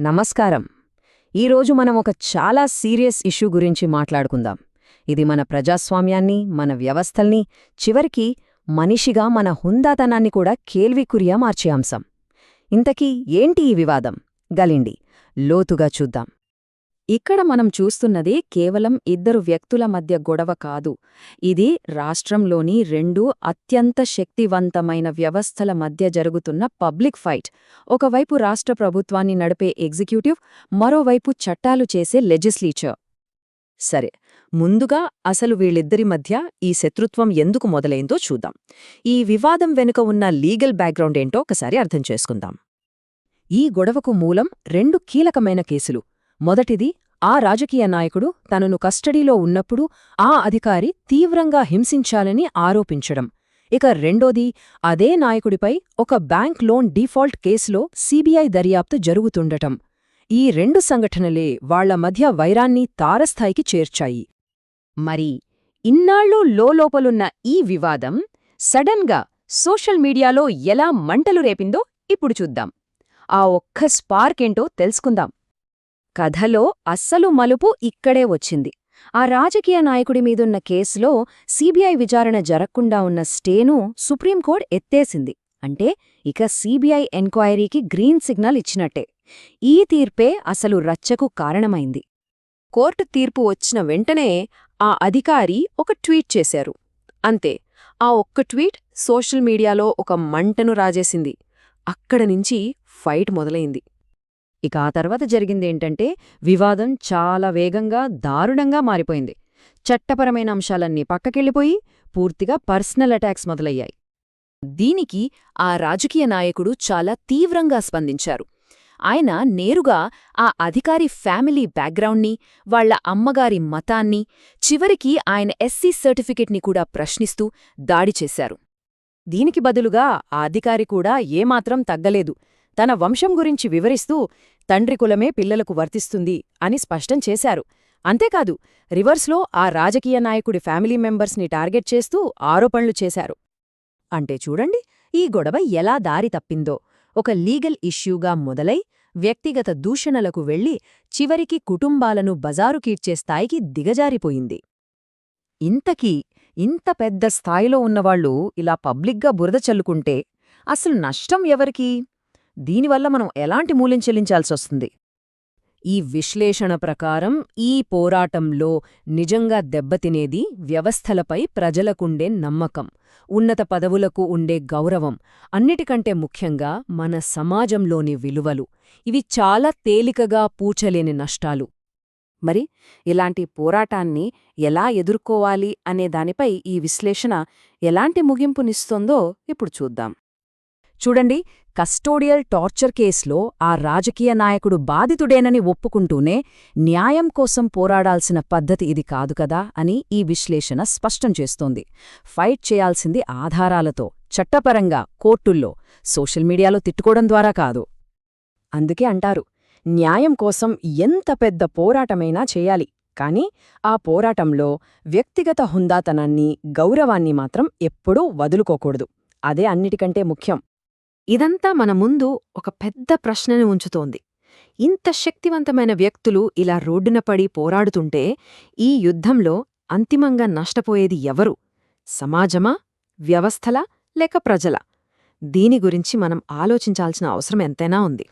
నమస్కారం. ఈరోజు మనం ఒక చాలా సీరియస్ ఇష్యూ గురించి మాట్లాడుకుందాం. ఇది మన ప్రజాస్వామ్యాన్ని మన వ్యవస్థల్ని చివరికి మనిషిగా మన హుందాతనాన్ని కూడా కేల్వికురియా మార్చే అంశం. ఇంతకీ ఏంటి ఈ వివాదం? గలిండి. లోతుగా చూద్దాం. ఇక్కడ మనం చూస్తున్నది కేవలం ఇద్దరు వ్యక్తుల మధ్య గొడవ కాదు. ఇది రాష్ట్రంలోని రెండు అత్యంత శక్తివంతమైన వ్యవస్థల మధ్య జరుగుతున్న పబ్లిక్ ఫైట్. ఒకవైపు రాష్ట్ర ప్రభుత్వాన్ని నడిపే ఎగ్జిక్యూటివ్ మరోవైపు చట్టాలు చేసే లెజిస్లేచర్. సరే ముందుగా అసలు వీళ్ళిద్దరి మధ్య ఈ శత్రుత్వం ఎందుకు మొదలైందో చూద్దాం. ఈ వివాదం వెనుక ఉన్న లీగల్ బ్యాక్గ్రౌండ్ ఏంటో ఒకసారి అర్థం చేసుకుందాం. ఈ గొడవకు మూలం రెండు కీలకమైన కేసులు. మొదటిది ఆ రాజకీయ నాయకుడు తనను కస్టడీలో ఉన్నప్పుడు ఆ అధికారి తీవ్రంగా హింసించాలని ఆరోపించడం. ఇక రెండోది అదే నాయకుడిపై ఒక బ్యాంక్ లోన్ డీఫాల్ట్ కేసులో సీబీఐ దర్యాప్తు జరుగుతుండటం. ఈ రెండు సంఘటనలే వాళ్ళ మధ్య వైరాన్ని తారస్థాయికి చేర్చాయి. మరి ఇన్నాళ్ళు లోలోపలున్న ఈ వివాదం సడన్గా సోషల్ మీడియాలో ఎలా మంటలు రేపిందో ఇప్పుడు చూద్దాం. ఆ ఒక్క స్పార్కేంటో తెలుసుకుందాం. కథలో అస్సలు మలుపు ఇక్కడే వచ్చింది. ఆ రాజకీయ నాయకుడి మీదున్న కేసులో సీబీఐ విచారణ జరగకుండా ఉన్న స్టేను సుప్రీంకోర్టు ఎత్తేసింది. అంటే ఇక సీబీఐ ఎంక్వైరీకి గ్రీన్ సిగ్నల్ ఇచ్చినట్టే. ఈ తీర్పే అసలు రచ్చకు కారణమైంది. కోర్టు తీర్పు వచ్చిన వెంటనే ఆ అధికారి ఒక ట్వీట్ చేశారు. అంతే ఆ ఒక్క ట్వీట్ సోషల్ మీడియాలో ఒక మంటను రాజేసింది. అక్కడ నుంచి ఫైట్ మొదలైంది. ఇక ఆ తర్వాత జరిగిందేంటంటే వివాదం చాలా వేగంగా దారుణంగా మారిపోయింది. చట్టపరమైన అంశాలన్నీ పక్కకెళ్ళిపోయి పూర్తిగా పర్సనల్ అటాక్స్ మొదలయ్యాయి. దీనికి ఆ రాజకీయ నాయకుడు చాలా తీవ్రంగా స్పందించారు. ఆయన నేరుగా ఆ అధికారి ఫ్యామిలీ బ్యాక్గ్రౌండ్ని వాళ్ళ అమ్మగారి మతాన్ని చివరికి ఆయన ఎస్సీ సర్టిఫికెట్ని కూడా ప్రశ్నిస్తూ దాడి చేశారు. దీనికి బదులుగా ఆ అధికారి కూడా ఏమాత్రం తగ్గలేదు. తన వంశం గురించి వివరిస్తూ తండ్రి కులమే పిల్లలకు వర్తిస్తుంది అని స్పష్టం చేశారు. అంతేకాదు రివర్స్లో ఆ రాజకీయ నాయకుడి ఫ్యామిలీ మెంబర్స్ని టార్గెట్ చేస్తూ ఆరోపణలు చేశారు. అంటే చూడండి ఈ గొడవ ఎలా దారి తప్పిందో. ఒక లీగల్ ఇష్యూగా మొదలై వ్యక్తిగత దూషణలకు వెళ్ళి చివరికి కుటుంబాలను బజారుకీడ్చే స్థాయికి దిగజారిపోయింది. ఇంతకీ ఇంత పెద్ద స్థాయిలో ఉన్నవాళ్ళు ఇలా పబ్లిక్గా బురద చల్లుకుంటే అసలు నష్టం ఎవరికీ? దీనివల్ల మనం ఎలాంటి మూల్యం చెల్లించాల్సొస్తుంది? ఈ విశ్లేషణ ప్రకారం ఈ పోరాటంలో నిజంగా దెబ్బతినేది వ్యవస్థలపై ప్రజలకుండే నమ్మకం ఉన్నత పదవులకు ఉండే గౌరవం అన్నిటికంటే ముఖ్యంగా మన సమాజంలోని విలువలు. ఇవి చాలా తేలికగా పూచలేని నష్టాలు. మరి ఇలాంటి పోరాటాన్ని ఎలా ఎదుర్కోవాలి అనే దానిపై ఈ విశ్లేషణ ఎలాంటి ముగింపునిస్తోందో ఇప్పుడు చూద్దాం. చూడండి కస్టోడియల్ టార్చర్ కేసులో ఆ రాజకీయ నాయకుడు బాధితుడేనని ఒప్పుకుంటూనే న్యాయం కోసం పోరాడాల్సిన పద్ధతి ఇది కాదు కదా అని ఈ విశ్లేషణ స్పష్టం చేస్తోంది. ఫైట్ చేయాల్సింది ఆధారాలతో చట్టపరంగా కోర్టుల్లో సోషల్ మీడియాలో తిట్టుకోవడం ద్వారా కాదు. అందుకే అంటారు న్యాయం కోసం ఎంత పెద్ద పోరాటమైనా చేయాలి కాని ఆ పోరాటంలో వ్యక్తిగత హుందాతనాన్ని గౌరవాన్ని మాత్రం ఎప్పుడూ వదులుకోకూడదు. అదే అన్నిటికంటే ముఖ్యం. ఇదంతా మన ముందు ఒక పెద్ద ప్రశ్నని ఉంచుతోంది. ఇంత శక్తివంతమైన వ్యక్తులు ఇలా రోడ్డున పడి పోరాడుతుంటే ఈ యుద్ధంలో అంతిమంగా నష్టపోయేది ఎవరు? సమాజమా వ్యవస్థలా లేక ప్రజల? దీని గురించి మనం ఆలోచించాల్సిన అవసరం ఎంతైనా ఉంది.